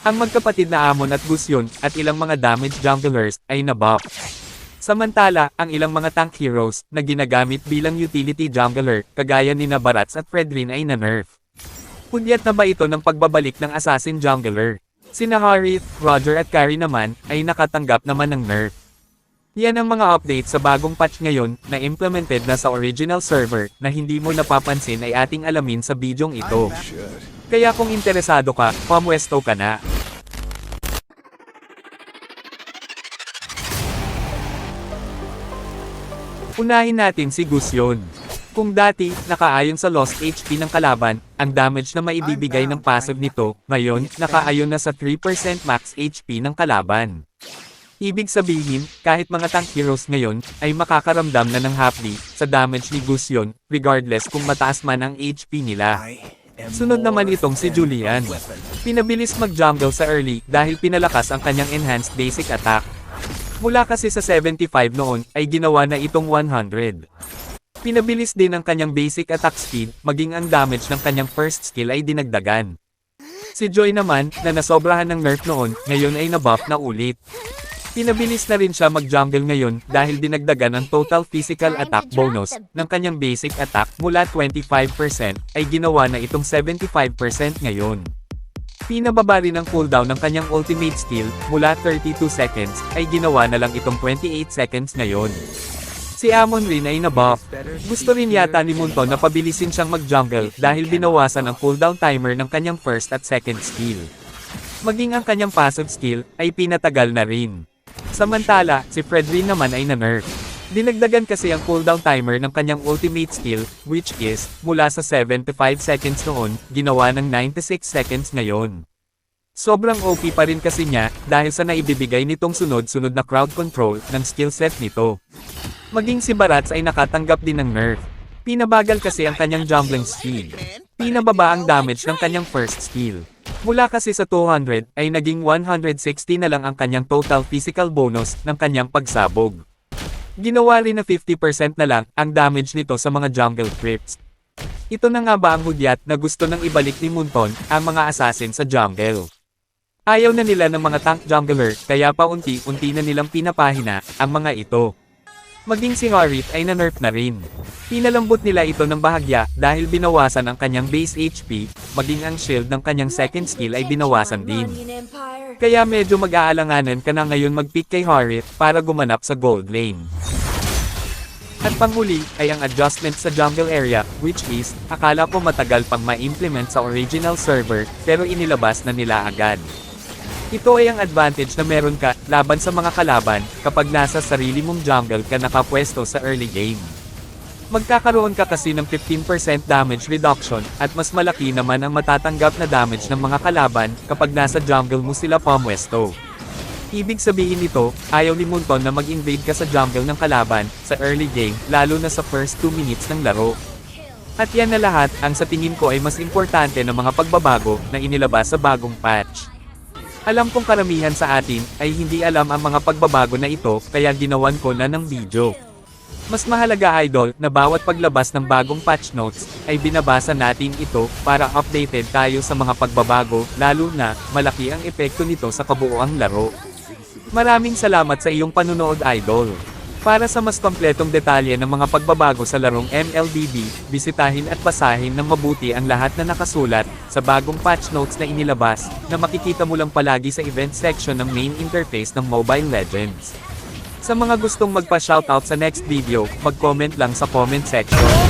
Ang magkapatid na Amon at Gusyon at ilang mga damaged junglers ay nabuff. Samantala, ang ilang mga tank heroes na ginagamit bilang utility jungler, kagaya ni Nabarats at Fredrin ay na-nerf. Punyat na ba ito ng pagbabalik ng assassin jungler? Sina Harith, Roger at Carrie naman ay nakatanggap naman ng nerf. Yan ang mga update sa bagong patch ngayon na implemented na sa original server na hindi mo napapansin ay ating alamin sa bidyong ito. Kaya kung interesado ka, pamwesto ka na. Unahin natin si Gusyon. Kung dati, nakaayon sa lost HP ng kalaban, ang damage na maibibigay ng passive nito, ngayon, nakaayon na sa 3% max HP ng kalaban. Ibig sabihin, kahit mga tank heroes ngayon, ay makakaramdam na ng hapdi sa damage ni Gusyon, regardless kung mataas man ang HP nila. Sunod naman itong si Julian. Pinabilis mag-jungle sa early dahil pinalakas ang kanyang enhanced basic attack. Mula kasi sa 75 noon, ay ginawa na itong 100. Pinabilis din ang kanyang basic attack speed, maging ang damage ng kanyang first skill ay dinagdagan. Si Joy naman, na nasobrahan ng nerf noon, ngayon ay nabuff na ulit. Pinabilis na rin siya mag-jungle ngayon dahil dinagdagan ang total physical attack bonus ng kanyang basic attack mula 25% ay ginawa na itong 75% ngayon. Pinababa rin ang cooldown ng kanyang ultimate skill mula 32 seconds ay ginawa na lang itong 28 seconds ngayon. Si Amon rin ay nabuff. Gusto rin yata ni Munton na pabilisin siyang mag-jungle dahil binawasan ang cooldown timer ng kanyang first at second skill. Maging ang kanyang passive skill ay pinatagal na rin. Samantala, si Fredrin naman ay na-nerf. Dinagdagan kasi ang cooldown timer ng kanyang ultimate skill, which is, mula sa 75 seconds noon, ginawa ng 96 seconds ngayon. Sobrang OP pa rin kasi niya, dahil sa naibibigay nitong sunod-sunod na crowd control ng skill set nito. Maging si Barats ay nakatanggap din ng nerf. Pinabagal kasi ang kanyang jungling speed. Pinababa ang damage ng kanyang first skill. Mula kasi sa 200 ay naging 160 na lang ang kanyang total physical bonus ng kanyang pagsabog. Ginawa rin na 50% na lang ang damage nito sa mga jungle creeps. Ito na nga ba ang hudyat na gusto nang ibalik ni Munton ang mga assassin sa jungle? Ayaw na nila ng mga tank jungler kaya paunti-unti na nilang pinapahina ang mga ito. Maging si Harith ay na-nerf na rin. Pinalambot nila ito ng bahagya dahil binawasan ang kanyang base HP, maging ang shield ng kanyang second skill ay binawasan din. Kaya medyo mag-aalanganan ka na ngayon mag-pick kay Harith para gumanap sa gold lane. At panghuli ay ang adjustment sa jungle area, which is, akala ko matagal pang ma-implement sa original server, pero inilabas na nila agad. Ito ay ang advantage na meron ka laban sa mga kalaban kapag nasa sarili mong jungle ka nakapwesto sa early game. Magkakaroon ka kasi ng 15% damage reduction at mas malaki naman ang matatanggap na damage ng mga kalaban kapag nasa jungle mo sila pamwesto. Ibig sabihin nito, ayaw ni Munton na mag-invade ka sa jungle ng kalaban sa early game lalo na sa first 2 minutes ng laro. At yan na lahat ang sa tingin ko ay mas importante ng mga pagbabago na inilabas sa bagong patch. Alam kong karamihan sa atin ay hindi alam ang mga pagbabago na ito kaya ginawan ko na ng video. Mas mahalaga idol na bawat paglabas ng bagong patch notes ay binabasa natin ito para updated tayo sa mga pagbabago lalo na malaki ang epekto nito sa kabuoang laro. Maraming salamat sa iyong panunood idol. Para sa mas kompletong detalye ng mga pagbabago sa larong MLBB, bisitahin at basahin ng mabuti ang lahat na nakasulat sa bagong patch notes na inilabas na makikita mo lang palagi sa event section ng main interface ng Mobile Legends. Sa mga gustong magpa-shoutout sa next video, mag-comment lang sa comment section.